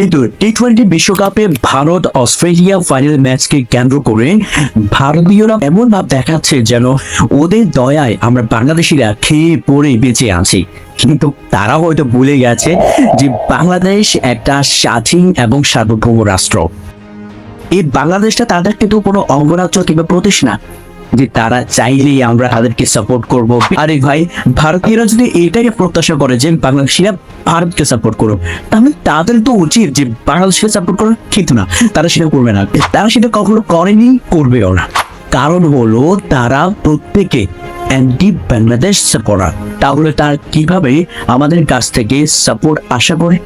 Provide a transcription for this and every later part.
এই তো T twenty বিশ্বকাপে ভারত অস্ট্রেলিয়া ফাইনাল ম্যাচকে কেন্দ্র করে ভারতীয়রা এমন ভাব দেখাচ্ছে যেন ওদের দয়ায় আমরা বাংলাদেশিরা খেয়ে পড়ে বেঁচে আছি। কিন্তু তারা হয়তো ভুলে গেছে যে বাংলাদেশ একটা স্বাধীন এবং সার্বভৌম রাষ্ট্র। এই বাংলাদেশটা তাদের কিন্তু কোনো অঙ্গরাজ্য কিংবা প্রদেশ না। যে তারা চাইলেই আমরা তাদেরকে সাপোর্ট করব। আরে ভাই, ভারতীয়রা যদি এটাকে প্রত্যাশা করে যে বাংলাদেশিরা ভারতকে সাপোর্ট করুক, তাহলে তাদের তো উচিত যে বাংলাদেশকে সাপোর্ট করা ঠিক না, তারা সেটা করবে না। তারা সেটা কখনো করেনি, করবেও না। কারণ হলো তারা প্রত্যেকে অ্যান্টি বাংলাদেশ সাপোর্টার তাহলে তার কীভাবে আমাদের কাছ থেকে সাপোর্ট আশা করে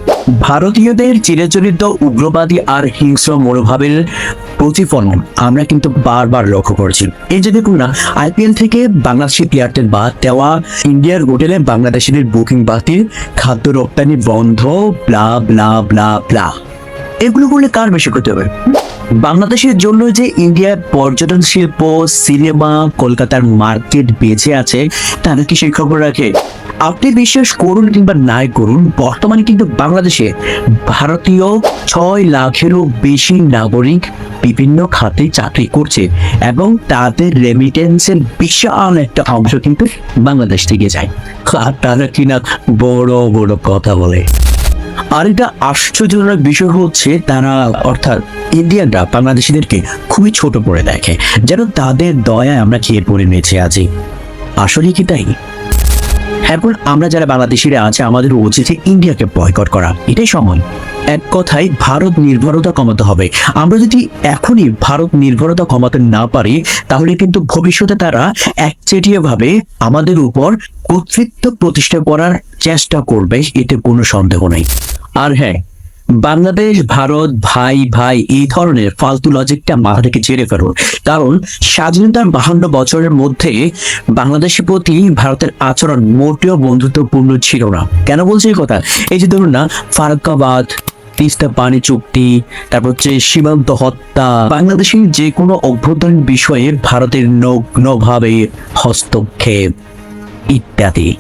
ভারতীয়দের চিরাচরিত উগ্রবাদী আর হিংস্র মনোভাবের প্রতিফলন আমরা কিন্তু বারবার লক্ষ্য করেছি। এই যে দেখুন না, আইপিএল থেকে বাংলাদেশি প্লেয়ারদের বাদ দেওয়া, ইন্ডিয়ার হোটেলে বাংলাদেশিদের বুকিং বাতিল, খাদ্য রপ্তানি বন্ধ ব্লা ব্লা ব্লা ব্লা এগুলো করলে কার বেশি করতে হবে? বাংলাদেশের জন্য যে ইন্ডিয়ার পর্যটন শিল্প সিনেমা, কলকাতার মার্কেট বেঁচে আছে, তারা কি সেই খবর রাখে? আপনি বিশ্বাস করুন কিংবা নাই করুন, বর্তমানে কিন্তু বাংলাদেশে ভারতীয় ছয় লাখেরও বেশি নাগরিক বিভিন্ন খাতে চাকরি করছে এবং তাদের রেমিটেন্সের বিশাল একটা অংশ কিন্তু বাংলাদেশ থেকে যায়। আর তারা কিনা বড় বড় কথা বলে। আর এটা আশ্চর্যজনক বিষয় হচ্ছে তারা, অর্থাৎ ইন্ডিয়ানরা বাংলাদেশিদেরকে খুবই ছোট করে দেখে, যেন তাদের দয়ায় আমরা খেয়ে পড়ে বেঁচে আছি। আসলে কি তাই? এখন আমরা যারা বাংলাদেশিরা আছে, আমাদের উচিত ইন্ডিয়াকে বয়কট করা। এটাই সময়। এক কথায়, ভারত নির্ভরতা কমাতে হবে। আমরা যদি এখনই ভারত নির্ভরতা কমাতে না পারি, তাহলে কিন্তু ভবিষ্যতে তারা একচেটিয়াভাবে আমাদের উপর কর্তৃত্ব প্রতিষ্ঠা করার চেষ্টা করবে, এতে কোনো সন্দেহ নেই। আর হ্যাঁ বাংলাদেশ, ভারত, ভাই ভাই, এই ধরনের ফালতু লজিকটা মাথা থেকে ছেড়ে ফেলুন। কারণ স্বাধীনতার বাহান্ন বছরের মধ্যে বাংলাদেশের প্রতি ভারতের আচরণ মোটেও বন্ধুত্বপূর্ণ ছিল না। কেন বলছি এই কথা? এই যে ধরুন না, ফারাক্কাবাদ, তিস্তা পানি চুক্তি, তারপর হচ্ছে সীমান্ত হত্যা, বাংলাদেশের যে কোনো অভ্যন্তরীণ বিষয়ে ভারতের নগ্নভাবে হস্তক্ষেপ ইত্যাদি।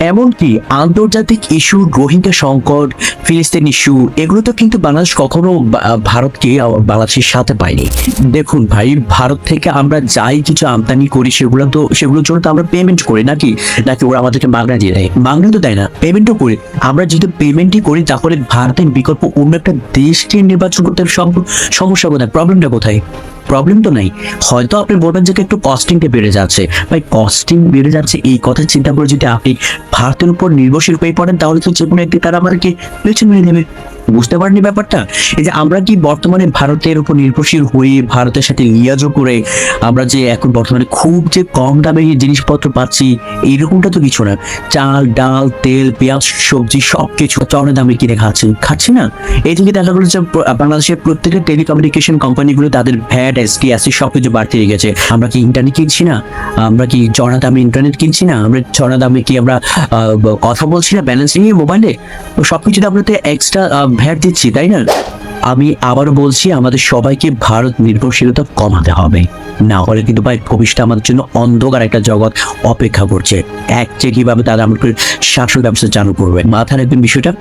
এমনকি আন্তর্জাতিক ইস্যু, রোহিঙ্গা সংকট, ফিলিস্তিন ইস্যু, এগুলো তো কিন্তু বাংলাদেশ কখনো ভারতকে বাংলাদেশের সাথে পায়নি। দেখুন ভাই, ভারত থেকে আমরা যাই, কিছু আমদানি করি, সেগুলো তো, সেগুলোর জন্য তো আমরা পেমেন্ট করি, নাকি? নাকি ওরা আমাদেরকে মাগনা দিয়ে দেয়? মাগনা তো দেয় না পেমেন্টও করি। আমরা যেহেতু পেমেন্টই করি, তাহলে ভারতের বিকল্প অন্য একটা দেশকে নির্বাচন করতে সম- সমস্যা কোথায়? প্রবলেমটা কোথায়? প্রবলেম তো নেই। হয়তো আপনি বলবেন যে একটু কস্টিংটা বেড়ে যাচ্ছে। ভাই কস্টিং বেড়ে যাচ্ছে, এই কথা চিন্তা করে যদি আপনি ভারতের উপর নির্ভরশীল হয়ে পড়েন, তাহলে তো যে কোনো একটি তারা আমাদেরকে বেছে নিয়ে নেবে। বুঝতে পারেননি ব্যাপারটা? এই যে আমরা কি বর্তমানে ভারতের উপর নির্ভরশীল হয়ে ভারতের সাথে লিয়াজও করে আমরা যে এখন বর্তমানে খুব যে কম দামে জিনিসপত্র পাচ্ছি, এইরকমটা তো কিছু না। চাল, ডাল, তেল, পেঁয়াজ, সবজি সব কিছু চড়া দামে কিনে খাচ্ছি। খাচ্ছি না? এই থেকে দেখা গেলো যে বাংলাদেশের প্রত্যেকের টেলিকমিউনিকেশন কোম্পানিগুলো তাদের ভ্যাট এসটি এসি সব কিছু বাড়তে গেছে আমরা কি ইন্টারনেট কিনছি না? আমরা কি চড়া দামে ইন্টারনেট কিনছি না? আমরা চড়া দামে কি আমরা কথা বলছি না? ব্যালেন্স নিয়ে মোবাইলে সব কিছুতে আমরা তো এক্সট্রা ভ্যাট দিচ্ছি তাই না? আমি আবারও বলছি, আমাদের সবাইকে ভারত নির্ভরশীলতা কমাতে হবে। না হলে কিন্তু ভাই ভবিষ্যতে আমাদের জন্য অন্ধকার একটা জগৎ অপেক্ষা করছে। এক যে কীভাবে তারা আমাদের শাসন ব্যবস্থা চালু করবে। মাথার রাখবেন বিষয়টা।